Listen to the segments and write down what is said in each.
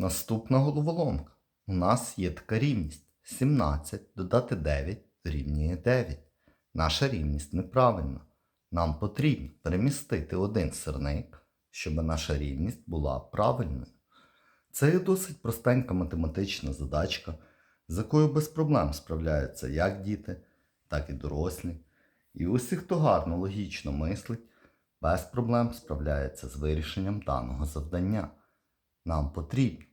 Наступна головоломка. У нас є така рівність. 17 додати 9 дорівнює 9. Наша рівність неправильна. Нам потрібно перемістити один сирник, щоб наша рівність була правильною. Це є досить простенька математична задачка, з якою без проблем справляються як діти, так і дорослі. І усі, хто гарно логічно мислить, без проблем справляється з вирішенням даного завдання. Нам потрібно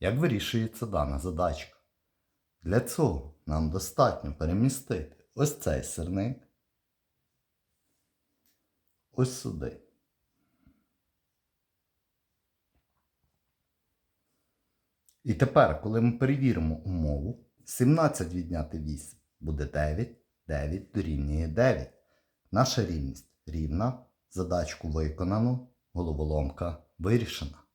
Як вирішується дана задачка? Для цього нам достатньо перемістити ось цей сирник ось сюди. І тепер, коли ми перевіримо умову, 17 відняти 8 буде 9, 9 дорівнює 9. Наша рівність рівна, задачку виконано, головоломка вирішена.